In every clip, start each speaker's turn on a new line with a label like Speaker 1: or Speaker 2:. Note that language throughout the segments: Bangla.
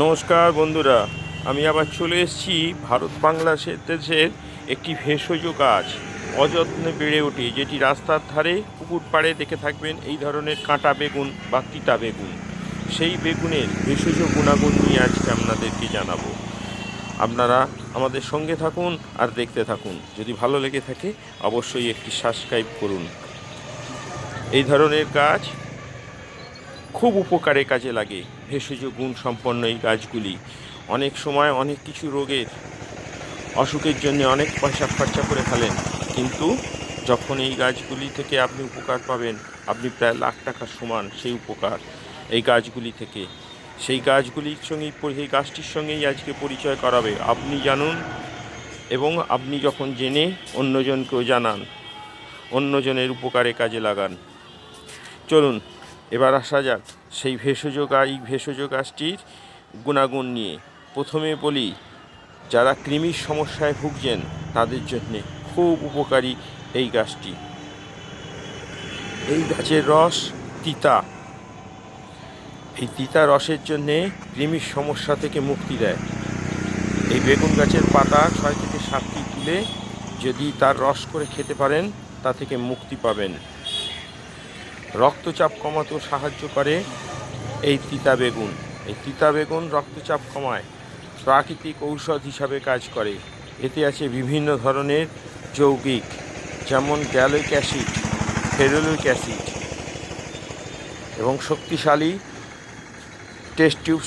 Speaker 1: নমস্কার বন্ধুরা, আমি আবার চলে এসেছি ভারত বাংলাদেশের দেশের একটি ভেষজ গাছ, অযত্নে বেড়ে ওঠে, যেটি রাস্তার ধারে পুকুর পাড়ে দেখে থাকবেন এই ধরনের কাঁটা বেগুন বা তিতা বেগুন। সেই বেগুনের ভেষজ গুণাগুণ নিয়ে আজকে আপনাদেরকে জানাব। আপনারা আমাদের সঙ্গে থাকুন আর দেখতে থাকুন। যদি ভালো লেগে থাকে, অবশ্যই একটি সাবস্ক্রাইব করুন। এই ধরনের গাছ খুব উপকারে কাজে লাগে। ভেষজ গুণ সম্পন্ন এই গাছগুলি অনেক সময় অনেক কিছু রোগের অসুখের জন্য অনেক পয়সা খরচা করে ফেলেন। কিন্তু যখন এই গাছগুলি থেকে আপনি উপকার পাবেন, আপনি প্রায় লাখ টাকার সমান সেই উপকার এই গাছগুলি থেকে। সেই গাছগুলির সঙ্গেই সেই গাছটির সঙ্গেই আজকে পরিচয় করাবে। আপনি জানুন এবং আপনি যখন জেনে অন্যজনকেও জানান, অন্যজনের উপকারে কাজে লাগান। চলুন এবার আসা যাক সেই ভেষজ গাছ এই ভেষজ গাছটির গুণাগুণ নিয়ে। প্রথমে বলি, যারা কৃমির সমস্যায় ভুগছেন, তাদের জন্যে খুব উপকারী এই গাছটি। এই গাছের রস তিতা। এই তিতা রসের জন্যে কৃমির সমস্যা থেকে মুক্তি দেয়। এই বেগুন গাছের পাতা ছয় থেকে সাতটি তুলে যদি তার রস করে খেতে পারেন, তা থেকে মুক্তি পাবেন। রক্তচাপ কমাতেও সাহায্য করে এই তিতা বেগুন। এই তিতা বেগুন রক্তচাপ কমায়। প্রাকৃতিক ঔষধ হিসাবে কাজ করে। এতে আছে বিভিন্ন ধরনের যৌগিক, যেমন গ্যালোইক অ্যাসিড, ফেরোলিক অ্যাসিড এবং শক্তিশালী টেস্ট টিউব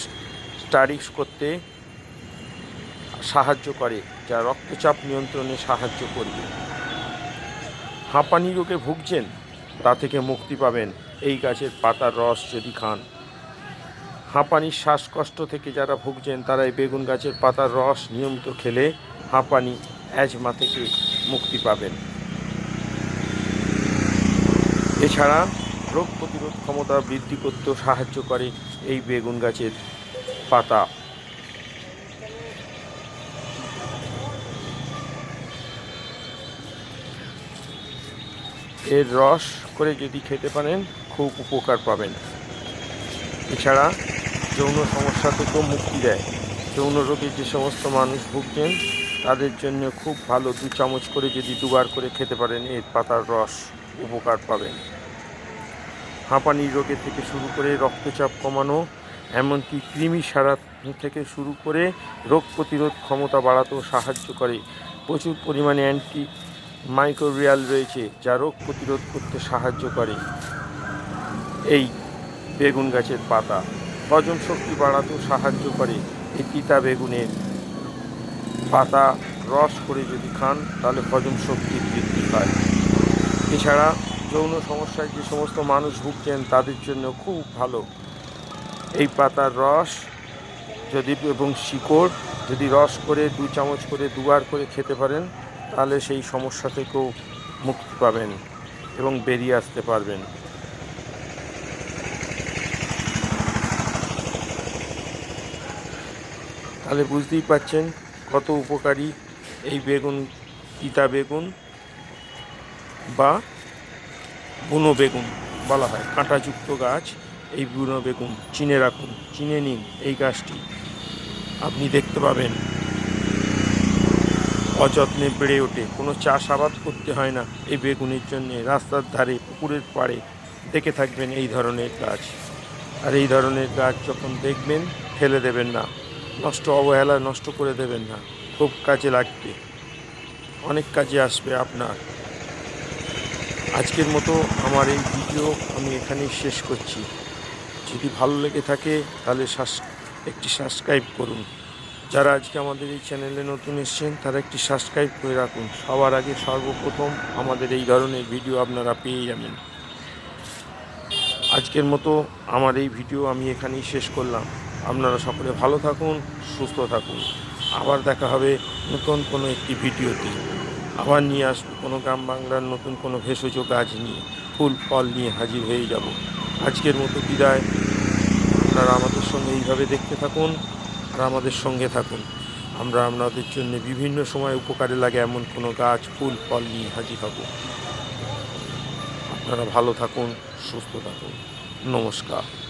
Speaker 1: স্টাডিস করতে সাহায্য করে, যা রক্তচাপ নিয়ন্ত্রণে সাহায্য করবে। হাঁপানি রোগে ভুগছেন? তা থেকে মুক্তি পাবেন এই গাছের পাতার রস যদি খান। হাঁপানির শ্বাসকষ্ট থেকে যারা ভুগছেন তারা এই বেগুন গাছের পাতার রস নিয়মিত খেলে হাঁপানি, অ্যাজমা থেকে মুক্তি পাবেন। এছাড়া রোগ প্রতিরোধ ক্ষমতা বৃদ্ধি করতেও সাহায্য করে এই বেগুন গাছের পাতা। এর রস করে যদি খেতে পারেন, খুব উপকার পাবেন। এছাড়া যৌন সমস্যা থেকেও মুক্তি দেয়। যৌন রোগে যে সমস্ত মানুষ ভুগছেন, তাদের জন্য খুব ভালো দু চামচ করে যদি দুবার করে খেতে পারেন, এর পাতার রস উপকার পাবেন। হাঁপানি রোগে থেকে শুরু করে রক্তচাপ কমানো, এমনকি কৃমি সারা থেকে শুরু করে রোগ প্রতিরোধ ক্ষমতা বাড়াতেও সাহায্য করে। প্রচুর পরিমাণে অ্যান্টি মাইক্রোরিয়াল রয়েছে, যা রোগ প্রতিরোধ করতে সাহায্য করে। এই বেগুন গাছের পাতা হজম শক্তি বাড়াতেও সাহায্য করে। এই তিতা বেগুনের পাতা রস করে যদি খান, তাহলে হজম শক্তি বৃদ্ধি পায়। এছাড়া যৌন সমস্যায় যে সমস্ত মানুষ ভুগছেন, তাদের জন্য খুব ভালো। এই পাতার রস যদি, এবং শিকড় যদি রস করে, দু চামচ করে দুবার করে খেতে পারেন তাহলে সেই সমস্যা থেকেও মুক্তি পাবেন এবং বেরিয়ে আসতে পারবেন। তাহলে বুঝতেই পাচ্ছেন কত উপকারী এই বেগুন, তিতা বেগুন বা বুনো বেগুন বলা হয়। কাঁটাযুক্ত গাছ, এই বুনো বেগুন চিনে রাখুন, চিনে নিন এই গাছটি। আপনি দেখতে পাবেন। অযত্নে বেড়ে ওঠে। কোনো চাষাবাদ করতে হয় না এই বেগুনের জন্য। রাস্তার ধারে, পুকুরের পাড়ে দেখে থাকবেন এই ধরনের গাছ। আর এই ধরনের গাছ যখন দেখবেন, ফেলে দেবেন না। নষ্ট অবহেলা নষ্ট করে দেবেন না। খুব কাজে লাগবে। অনেক কাজে আসবে আপনার। আজকের মতো আমার এই ভিডিও আমি এখানেই শেষ করছি। যদি ভালো লেগে থাকে, তাহলে সাস- একটি সাবস্ক্রাইব করুন। যারা আজকে আমাদের এই চ্যানেলে নতুন এসছেন, তারা একটি সাবস্ক্রাইব করে রাখুন। সবার আগে সর্বপ্রথম আমাদের এই ধরনের ভিডিও আপনারা পেয়ে যাবেন। আজকের মতো আমার এই ভিডিও আমি এখানেই শেষ করলাম। আপনারা সকলে ভালো থাকুন, সুস্থ থাকুন। আবার দেখা হবে নতুন কোনো একটি ভিডিওতে আবার নিয়ে আসব কোনো গ্রাম বাংলার নতুন কোনো ভেষজ গাছ নিয়ে। ফুল, ফল নিয়ে হাজির হয়ে যাব। আজকের মতো বিদায়। আপনারা আমাদের সঙ্গে এইভাবে দেখতে থাকুন। আর আমাদের সঙ্গে থাকুন। আমরা আপনাদের জন্য বিভিন্ন সময় উপকারে লাগে এমন কোনো গাছ, ফুল, ফল নিয়ে হাজির হব। আপনারা ভালো থাকুন, সুস্থ থাকুন। নমস্কার।